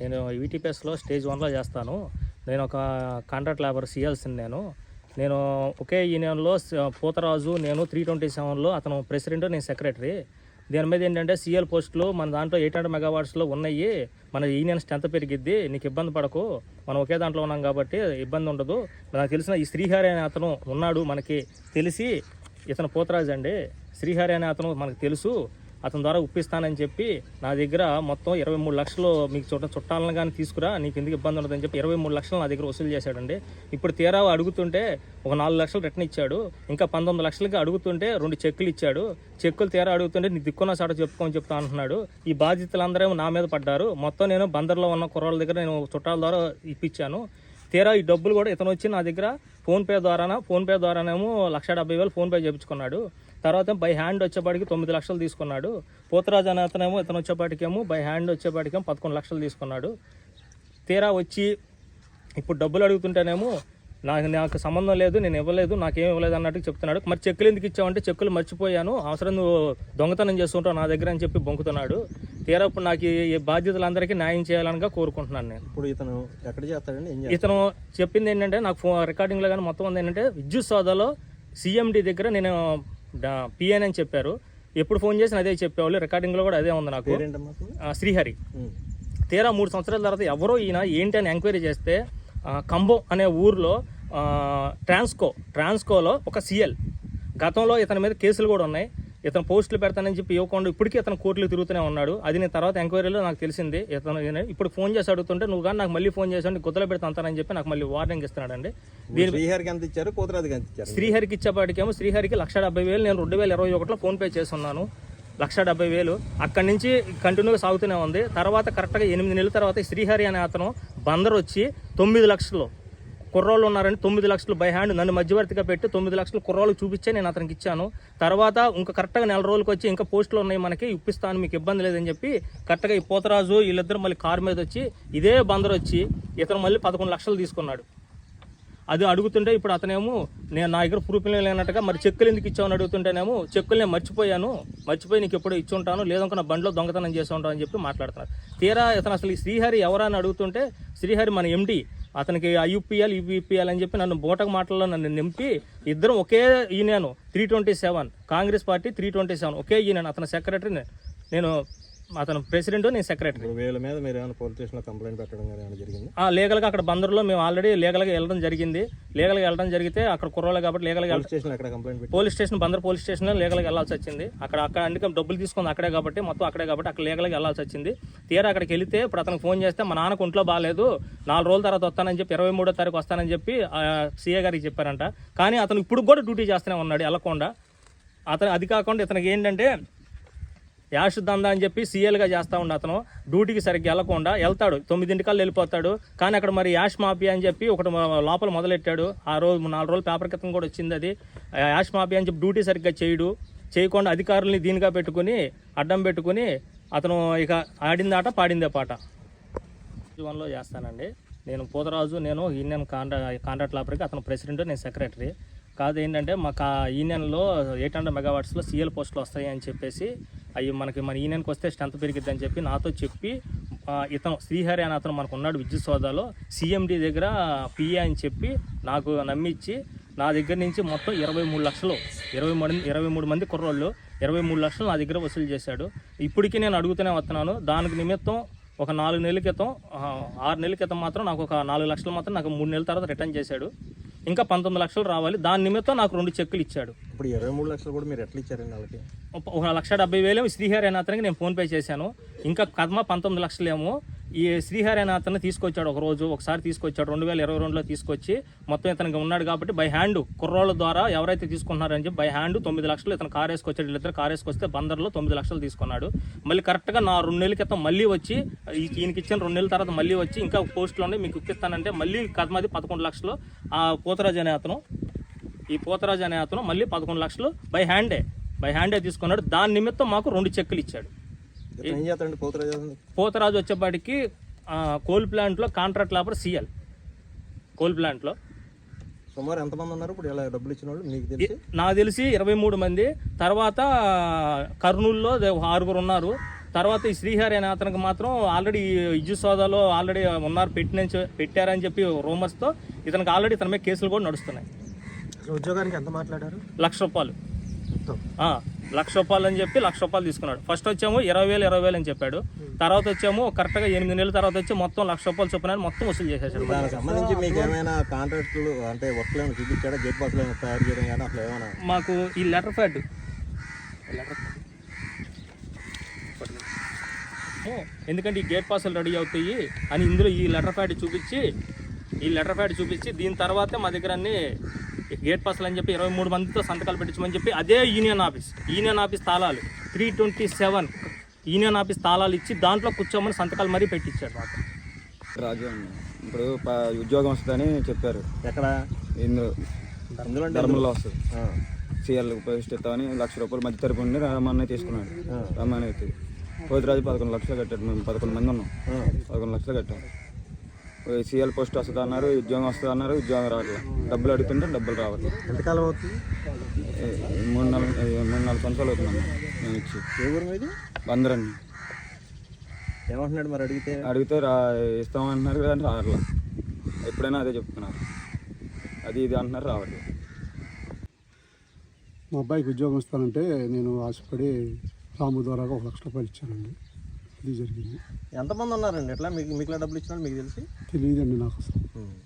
నేను ఈటీపీఎస్లో స్టేజ్ వన్లో చేస్తాను. నేను ఒక కాంట్రాక్ట్ లేబర్ సిఎల్సి నేను. నేను ఒకే యూనియన్లో పోతరాజు నేను త్రీ ట్వంటీ సెవెన్లో అతను ప్రెసిడెంట్ నేను సెక్రటరీ. దీని మీద ఏంటంటే సిఎల్ పోస్టులు మన దాంట్లో ఎయిట్ హండ్రెడ్ మెగావాట్స్లో ఉన్నాయి. మన యూనియన్ స్ట్రెంత్ పెరిగిద్ది. నీకు ఇబ్బంది పడకు. మనం ఒకే దాంట్లో ఉన్నాం కాబట్టి ఇబ్బంది ఉండదు. నాకు తెలిసిన ఈ శ్రీహరి అనే అతను ఉన్నాడు మనకి తెలిసి. ఇతను పోతరాజు అండి. శ్రీహరి అనే అతను మనకు తెలుసు. అతని ద్వారా ఉప్పిస్తానని చెప్పి నా దగ్గర మొత్తం ఇరవై మూడు లక్షలు మీకు చుట్ట చుట్టాలను కానీ తీసుకురా నీకు ఎందుకు ఇబ్బంది ఉండదని చెప్పి ఇరవై మూడు లక్షలు నా దగ్గర వసూలు చేశాడండి. ఇప్పుడు తీరా అడుగుతుంటే ఒక నాలుగు లక్షలు రిటర్న్ ఇచ్చాడు. ఇంకా పంతొమ్మిది లక్షలకి అడుగుతుంటే రెండు చెక్కులు ఇచ్చాడు. చెక్కులు తీరా అడుగుతుంటే నీ దిక్కున్న సాట చెప్పుకొని చెప్తా అంటున్నాడు. ఈ బాధ్యతలందరూ నా మీద పడ్డారు. మొత్తం నేను బందర్లో ఉన్న కుర్రాళ్ళ దగ్గర నేను చుట్టాల ద్వారా ఇప్పించాను. తీరా ఈ డబ్బులు కూడా ఇతను వచ్చి నా దగ్గర ఫోన్పే ద్వారానా ఫోన్పే ద్వారానేమో లక్ష డెబ్బై వేలు ఫోన్పే చేయించుకున్నాడు. తర్వాత బై హ్యాండ్ వచ్చేపాటికి తొమ్మిది లక్షలు తీసుకున్నాడు. పోతరాజు అనే అతనేమో ఇతను వచ్చేపాటికేమో బై హ్యాండ్ వచ్చేపాటికేమో పదకొండు లక్షలు తీసుకున్నాడు. తీరా వచ్చి ఇప్పుడు డబ్బులు అడుగుతుంటేనేమో నాకు నాకు సంబంధం లేదు నేను ఇవ్వలేదు నాకేం ఇవ్వలేదు అన్నట్టు చెప్తున్నాడు. మరి చెక్కులు ఎందుకు ఇచ్చావంటే చెక్కులు మర్చిపోయాను అవసరం నువ్వు దొంగతనం చేస్తుంటావు నా దగ్గర అని చెప్పి బొంకుతున్నాడు. తీరా ఇప్పుడు నాకు ఈ బాధ్యతలందరికీ న్యాయం చేయాలనిగా కోరుకుంటున్నాను నేను. ఇప్పుడు ఇతను ఎక్కడ చేస్తాడండి ఇతను చెప్పింది ఏంటంటే నాకు ఫో రికార్డింగ్లో కానీ మొత్తం ఉంది ఏంటంటే విద్యుత్ సోదాలో సిఎండి దగ్గర నేను పిఎన్ అని చెప్పారు. ఎప్పుడు ఫోన్ చేసిన అదే చెప్పేవాళ్ళు. రికార్డింగ్లో కూడా అదే ఉంది నాకు. శ్రీహరి. తీరా మూడు సంవత్సరాల తర్వాత ఎవరో ఈయన ఏంటి అని ఎంక్వైరీ చేస్తే కంబం అనే ఊర్లో ట్రాన్స్కో ట్రాన్స్కోలో ఒక సిఎల్. గతంలో ఇతని మీద కేసులు కూడా ఉన్నాయి. ఇతను పోస్టులు పెడతానని చెప్పి ఇవ్వకుండా ఇప్పటికీ ఇతను కోర్టులు తిరుగుతూనే ఉన్నాడు. అది నేను తర్వాత ఎంక్వైరీలో నాకు తెలిసింది. ఇతను ఇప్పుడు ఫోన్ చేసి అడుగుతుంటే నువ్వు కానీ నాకు మళ్ళీ ఫోన్ చేసాను గుద్దలు పెడతా అంతానని చెప్పి నాకు మళ్ళీ వార్నింగ్ ఇస్తున్నాడండి. ఇప్పుడు శ్రీహరికి ఎంత ఇచ్చారు? కోతరాజుకి ఎంత ఇచ్చారు? శ్రీహరికి ఇచ్చేపాటికేమో శ్రీహరికి లక్ష డెబ్బై వేలు నేను రెండు వేల ఇరవై ఒకటిలో ఫోన్పే చేస్తున్నాను. లక్ష డెబ్బై వేలు. అక్కడి నుంచి కంటిన్యూగా సాగుతూనే ఉంది. తర్వాత కరెక్ట్గా ఎనిమిది నెలల తర్వాత శ్రీహరి అనే అతను బందర్ వచ్చి తొమ్మిది లక్షలు కుర్రోళ్ళు ఉన్నారని తొమ్మిది లక్షలు బై హ్యాండ్ నన్ను మధ్యవర్తిగా పెట్టి తొమ్మిది లక్షలు కుర్రోళ్ళు చూపించే నేను అతనికి ఇచ్చాను. తర్వాత ఇంకా కరెక్ట్గా నెల రోజులకి వచ్చి ఇంకా పోస్టులు ఉన్నాయి మనకి ఇప్పిస్తాను మీకు ఇబ్బంది లేదని చెప్పి కరెక్ట్గా ఈ పోతరాజు వీళ్ళిద్దరు మళ్ళీ కారు మీద వచ్చి ఇదే బందర్ వచ్చి ఇతను మళ్ళీ పదకొండు లక్షలు తీసుకున్నాడు. అది అడుగుతుంటే ఇప్పుడు అతనేమో నేను నా దగ్గర ప్రూఫ్ లేనట్టుగా మరి చెక్కులు ఎందుకు ఇచ్చావని అడుగుతుంటేనేమో చెక్కులు నేను మర్చిపోయాను మర్చిపోయి నీకు ఎప్పుడు ఇచ్చి ఉంటాను లేదనుకో నా బండిలో దొంగతనం చేసి ఉంటాను అని చెప్పి మాట్లాడుతున్నారు. తీరా ఇతను అసలు ఈ శ్రీహరి ఎవరని అడుగుతుంటే శ్రీహరి మన ఎండి అతనికి ఐయుపిఎల్ యూపీఎల్ అని చెప్పి నన్ను బోటకు మాటల్లో నన్ను నింపి ఇద్దరం ఒకే ఈయనను three twenty seven. Congress party three twenty seven. ఒకే ఈయనను అతని సెక్రటరీ నేను అతను ప్రెసిడెంట్ నేను సెక్రటరీ. వీళ్ళ మీద మీరు ఏమైనా పోలీస్ స్టేషన్లో కంప్లైంట్ పెట్టడం కానీ జరిగింది? ఆ, లీగల్గా అక్కడ బందర్లో మేము ఆల్రెడీ లీగల్గా వెళ్ళడం జరిగింది. లీగల్గా వెళ్ళడం జరిగితే అక్కడ కుర్రోళ్ళు కాబట్టి లీగల్గా పోలీస్ స్టేషన్లో ఎక్కడ complaint police station Bandar police స్టేషన్లో లీగల్గా వెళ్ళాల్సి వచ్చింది. అక్కడ అక్కడ అందుకే డబ్బులు తీసుకుంది అక్కడే కాబట్టి మొత్తం అక్కడే కాబట్టి అక్కడ లీగల్గా వెళ్ళాల్సి వచ్చింది. తీరా అక్కడికి వెళితే ఇప్పుడు అతనికి ఫోన్ చేస్తే మా నాన్నకు ఒంట్లో బాగాలేదు నాలుగు రోజుల తర్వాత వస్తానని చెప్పి ఇరవై మూడో తారీఖు వస్తానని చెప్పి సీఏ గారికి చెప్పారంట. కానీ అతను ఇప్పుడు కూడా డ్యూటీ చేస్తూనే ఉన్నాడు వెళ్ళకుండా అతను అది కాకుండా ఇతనికి ఏంటంటే యాష్ దందా అని చెప్పి సీఎల్గా చేస్తా ఉండే అతను. డ్యూటీకి సరిగ్గా వెళ్ళకుండా వెళ్తాడు. తొమ్మిదింటికల్లా వెళ్ళిపోతాడు. కానీ అక్కడ మరి యాష్ మాఫియా అని చెప్పి ఒకటి లోపల మొదలెట్టాడు. ఆ రోజు నాలుగు రోజులు పేపర్ క్రితం కూడా వచ్చింది అది. యాష్ మాఫియా అని చెప్పి డ్యూటీ సరిగ్గా చేయడు. చేయకుండా అధికారుల్ని దీనిగా పెట్టుకుని అడ్డం పెట్టుకుని అతను ఇక ఆడింది ఆట పాడిందే పాట. వన్లో చేస్తానండి. నేను పోతరాజు నేను యూనియన్ కాంట్రా కాంట్రాక్ట్ లాపర్కి అతను ప్రెసిడెంట్ నేను సెక్రటరీ. కాదు ఏంటంటే మాకు ఆ యూనియన్లో ఎయిట్ హండ్రెడ్ మెగావాట్స్లో సీఎల్ పోస్టులు వస్తాయి అని చెప్పేసి అవి మనకి మన యూనియన్కి వస్తే స్ట్రెంత్ పెరిగిద్ది అని చెప్పి నాతో చెప్పి ఇతను శ్రీహరి అని అతను మనకు ఉన్నాడు విద్యుత్ సోదాలో సీఎండి దగ్గర పిఏ అని చెప్పి నాకు నమ్మించి నా దగ్గర నుంచి మొత్తం ఇరవై మూడు లక్షలు ఇరవై మంది ఇరవై మూడు మంది కుర్రోళ్ళు ఇరవై మూడు లక్షలు నా దగ్గర వసూలు చేశాడు. ఇప్పటికీ నేను అడుగుతూనే వస్తున్నాను దానికి నిమిత్తం ఒక నాలుగు నెలల క్రితం ఆరు నెలల క్రితం మాత్రం నాకు ఒక నాలుగు లక్షలు మాత్రం నాకు మూడు నెలల తర్వాత రిటర్న్ చేశాడు. ఇంకా పంతొమ్మిది లక్షలు రావాలి. దాని నిమిత్తం నాకు రెండు చెక్కులు ఇచ్చాడు. ఇప్పుడు ఇరవై మూడు లక్షలు కూడా మీరు ఎట్లా ఇచ్చారండి వాళ్ళకి? ఒక- లక్ష డెబ్బై వేలు శ్రీహరి అనే అతనికి నేను ఫోన్పే చేశాను. ఇంకా కదమ పంతొమ్మిది లక్షలేమో ఈ శ్రీహరి అనే అతను తీసుకొచ్చాడు ఒక రోజు ఒకసారి తీసుకొచ్చాడు రెండు వేల ఇరవై రెండులో తీసుకొచ్చి మొత్తం ఇతనికి ఉన్నాడు కాబట్టి బై హ్యాండ్ కుర్రోళ్ళ ద్వారా ఎవరైతే తీసుకున్నారని చెప్పి బై హ్యాండ్ తొమ్మిది లక్షలు ఇతను కార్ వేసుకొచ్చాడు వీళ్ళిద్దరు కార్ వేసుకొస్తే బందర్లో తొమ్మిది లక్షలు తీసుకున్నాడు. మళ్ళీ కరెక్ట్గా నా రెండు నెలల క్రితం మళ్ళీ వచ్చి ఈయనకి ఇచ్చిన రెండు నెలల తర్వాత మళ్ళీ వచ్చి ఇంకా పోస్టులోనే మీకు ఇప్పిస్తానంటే మళ్ళీ కదమది పదకొండు లక్షలు ఆ పోతరాజు అనే అతను ఈ పోతరాజు అనే అతను మళ్ళీ పదకొండు లక్షలు బై హ్యాండే బై హ్యాండే తీసుకున్నాడు. దాని నిమిత్తం మాకు రెండు చెక్కులు ఇచ్చాడు. పోతరాజు వచ్చేపాటికి కోల్ ప్లాంట్లో కాంట్రాక్ట్ లేబర్ సిఎల్. కోల్ ప్లాంట్లో. సుమారు ఎంతమంది ఉన్నారు? ఇప్పుడు ఇలా డబ్బులు ఇచ్చిన వాళ్ళు మీకు తెలిసి? నాకు తెలిసి ఇరవై మూడు మంది. తర్వాత కర్నూలులో ఆరుగురు ఉన్నారు. తర్వాత ఈ శ్రీహరి అనే అతనికి మాత్రం ఆల్రెడీ ఇజ్జు సోదాలో ఆల్రెడీ ఉన్నారు. పెట్టిన పెట్టారని చెప్పి రూమర్స్తో ఇతనికి ఆల్రెడీ ఇతని మీద కేసులు కూడా నడుస్తున్నాయి. ఉద్యోగానికి ఎంత మాట్లాడారు? లక్ష రూపాయలు. లక్ష రూపాయలు అని చెప్పి లక్ష రూపాయలు తీసుకున్నాడు. ఫస్ట్ వచ్చేమో ఇరవై వేలు ఇరవై వేలు అని చెప్పాడు. తర్వాత వచ్చేమో కరెక్ట్గా ఎనిమిది నెలల తర్వాత వచ్చి మొత్తం లక్ష రూపాయలు చొప్పున మొత్తం వసూలు చేసేసాడు దానికి సంబంధించి మీకు ఏమైనా కాంట్రాక్టులు అంటే వర్క్లు ఏమైనా చూపించాడా? గేట్ తయారు చేయడం కానీ అట్లా ఏమైనా? మాకు ఈ లెటర్ ప్యాడ్ ఎందుకంటే ఈ గేట్ పాసులు రెడీ అవుతాయి అని ఇందులో ఈ లెటర్ ప్యాడ్ చూపించి ఈ లెటర్ ప్యాడ్ చూపించి దీని తర్వాతే మా దగ్గర అన్ని గేట్ పాసులు అని చెప్పి ఇరవై మూడు మందితో సంతకాలు పెట్టించమని చెప్పి అదే యూనియన్ ఆఫీస్ యూనియన్ ఆఫీస్ తాళాలు three twenty seven union office తాళాలు ఇచ్చి దాంట్లో కూర్చోమని సంతకాలు మరీ పెట్టించాడు మాకు. రాజు ఇప్పుడు ఉద్యోగం వస్తుందని చెప్పారు. ఎక్కడ? ఇందులో. ధర్మంలో వస్తుంది. సీఎల్ పోస్ట్ ఇస్తామని లక్ష రూపాయలు మధ్య తరపు నుండి రమ్మని తీసుకున్నాడు. అయితే పోతురాజు పదకొండు లక్షలు కట్టాడు. మేము పదకొండు మంది ఉన్నాం. పదకొండు లక్షలు కట్టాం. సీఎల్ పోస్ట్ వస్తుంది అన్నారు ఉద్యోగం వస్తుంది అన్నారు ఉద్యోగం రావట్లేదు డబ్బులు అడుగుతుంటే డబ్బులు రావట్లేదు ఎంతకాలం అవుతుంది? మూడు నాలుగు మూడు నాలుగు సంవత్సరాలు అవుతున్నాం మేము ఇచ్చి. ఏ ఊరు మీది? అందరండి ఏమంటున్నాడు మరి అడిగితే? అడిగితే రా ఇస్తామంటున్నారు కానీ రావట్లేదు ఎప్పుడైనా అదే చెప్తున్నారు. అది ఇది అంటున్నారు రావట్లేదు మా అబ్బాయికి ఉద్యోగం ఇస్తానంటే నేను ఆశపడి రాము ద్వారా ఒక లక్ష రూపాయలు ఇచ్చానండి. జరిగింది. ఎంతమంది ఉన్నారండి? ఎట్లా? మీకు మీకు డబ్బులు ఇచ్చినా మీకు తెలిసి? తెలియదండి నాకు అసలు.